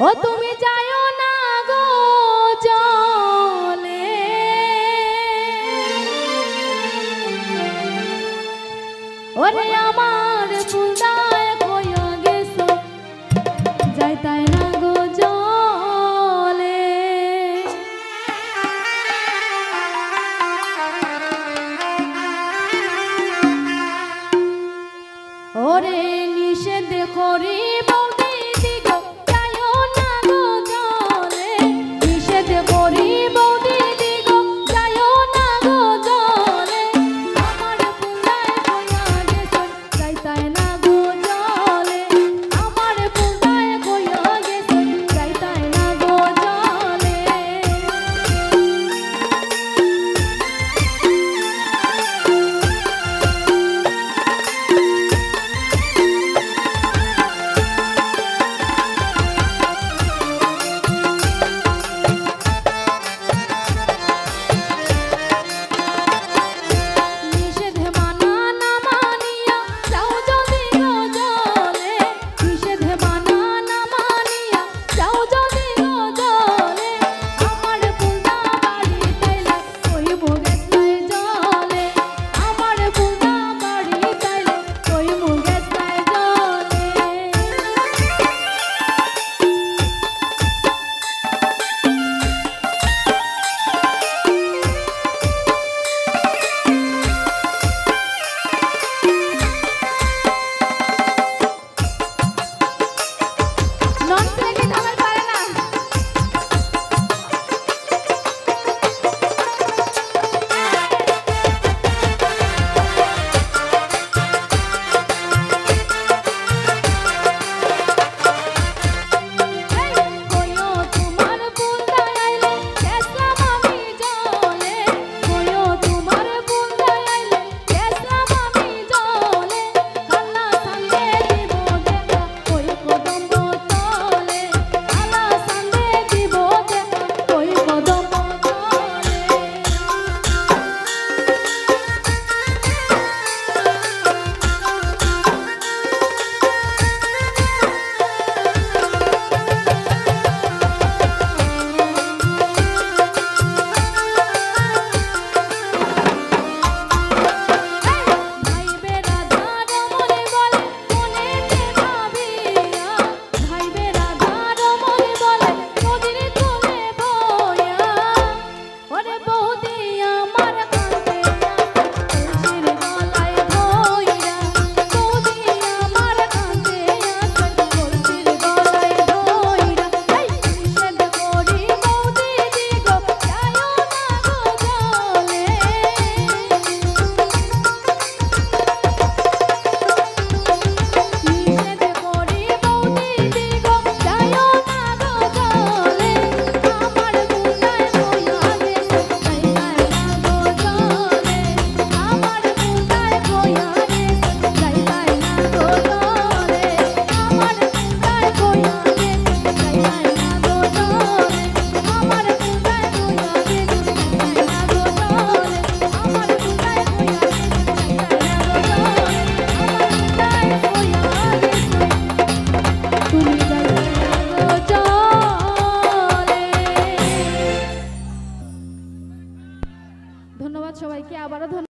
ও তুমি যাইও না গো জলে ওরে আমার ফুলদায় কইয়া গেছো যাইতাই না আবারও ধন্যবাদ।